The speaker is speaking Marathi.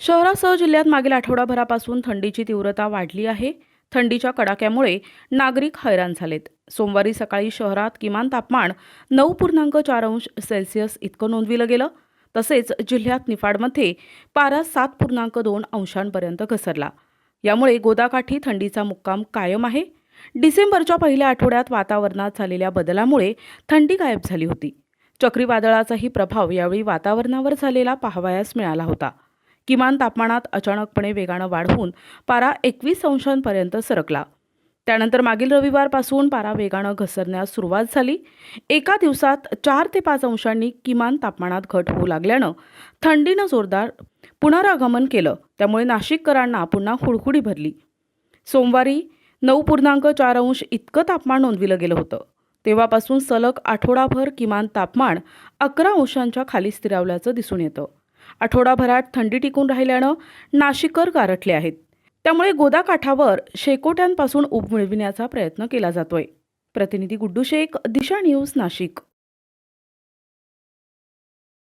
शहरासह जिल्ह्यात मागील आठवडाभरापासून थंडीची तीव्रता वाढली आहे. थंडीच्या कडाक्यामुळे नागरिक हैराण झालेत. सोमवारी सकाळी शहरात किमान तापमान नऊ पूर्णांक चार अंश सेल्सिअस इतकं नोंदविलं गेलं. तसेच जिल्ह्यात निफाडमध्ये पारा सात पूर्णांक दोन अंशांपर्यंत घसरला. यामुळे गोदाकाठी थंडीचा मुक्काम कायम आहे. डिसेंबरच्या पहिल्या आठवड्यात वातावरणात झालेल्या बदलामुळे थंडी गायब झाली होती. चक्रीवादळाचाही प्रभाव यावेळी वातावरणावर झालेला पाहावयास मिळाला होता. किमान तापमानात अचानकपणे वेगानं वाढ होऊन पारा एकवीस अंशांपर्यंत सरकला. त्यानंतर मागील रविवारपासून पारा वेगानं घसरण्यास सुरुवात झाली. एका दिवसात चार ते पाच अंशांनी किमान तापमानात घट होऊ लागल्यानं थंडीनं जोरदार पुनरागमन केलं. त्यामुळे नाशिककरांना पुन्हा हुडहुडी भरली. सोमवारी नऊ पूर्णांक चार अंश इतकं तापमान नोंदविलं गेलं होतं. तेव्हापासून सलग आठवडाभर किमान तापमान अकरा अंशांच्या खाली स्थिरावल्याचं दिसून येतं. आठवडाभरात थंडी टिकून राहिल्यानं नाशिककर गारठले आहेत. त्यामुळे गोदाकाठावर शेकोट्यांपासून ऊब मिळविण्याचा प्रयत्न केला जातोय. प्रतिनिधी गुड्डू शेख दिशा न्यूज नाशिक.